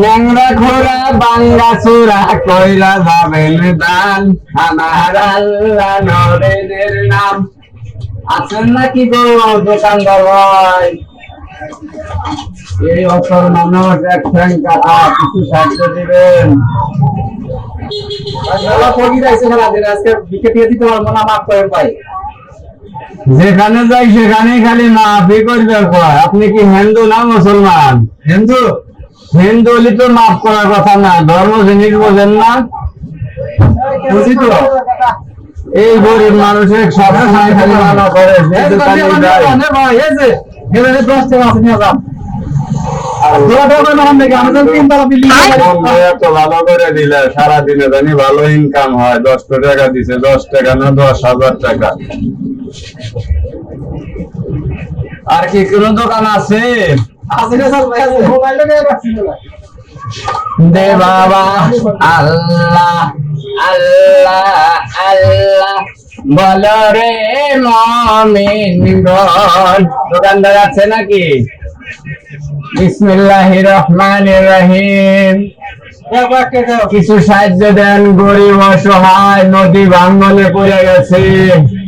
ন্যাংরা ঘোড়া বাংলা চূড়া কইরা যাবেন দান আমার আল্লাহ নরেনের নাম। আছেন নাকি গো দোকানদার ভাই? এই অসল মানুষ এক ঠ্যাং কাটা কিছু সাহায্য দিবেন। যেখানে যাই সেখানে খালি মাফি করবে আপনি কি হিন্দু না মুসলমান? হিন্দু? হিন্দু হলে তো মাফ করার কথা না ধর্ম জিনিস বোঝেন না বুঝি তো এই গরিব মানুষের সব সময় খালি মানা করে যে দোকানে যায়। বন্ধু এত ভালো করে দিলে সারাদিনে জানি ভালো ইনকাম হয় দশটা টাকা দিছে দশ টাকা না দশ হাজার টাকা আর কি কোনো দোকান আছে দে বাবা আল্লাহ আল্লাহ আল্লাহ। বল রে মমিনগণ দোকানদার আছে নাকি? বিসমিল্লাহির রহমানির রহিম। কিছু সাহায্য দেন গরিব অসহায় নদী ভাঙ্গনে পড়ে গেছে।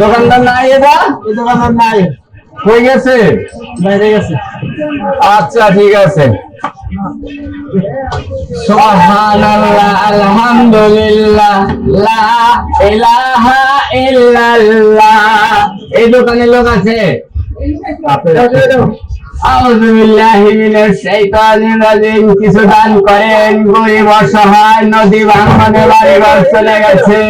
দোকানদার নাই এটা দোকানদার নাই। হয়ে গেছে? বাইরে গেছে। আচ্ছা ঠিক আছে। সুবহানাল্লাহ আলহামদুলিল্লাহ লা ইলাহা ইল্লাল্লাহ। এই দোকানে লোক আছে? আউযু বিল্লাহি মিনাশ শাইতানির রাজিম। কিছু দান করেন গরিব অসহায় নদী ভাঙনে বাড়ি চলে গেছে।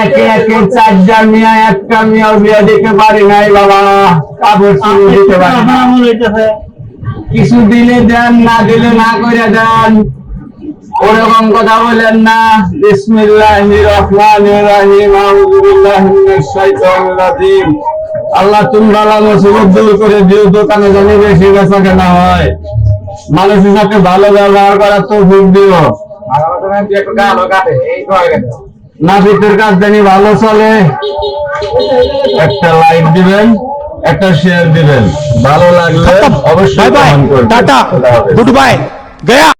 একে একে চারটা মিয়া একটা মিয়া বিয়ে দিতে পারি নাই বাবা। কাপড় দিতে পারি কিছু দিলে দেন না দিলে না করে দেন। ওরকম কথা বলেন না। বিসমিল্লাহির রহমানির রহিম আউযু বিল্লাহি মিনাশ শাইতানির রাজিম। আল্লাহ তুমি বালা মুসিবত দূর করে দিও দোকানে জানি বেশি বেচা কেনা হয়। মানুষের সাথে ভালো ব্যবহার করার তৌফিক দিও। নাপিতের কাজ জানি ভালো চলে। একটা লাইক দিবেন একটা শেয়ার দিবেন। ভালো লাগলে অবশ্যই টাটা। Good bye. গয়া।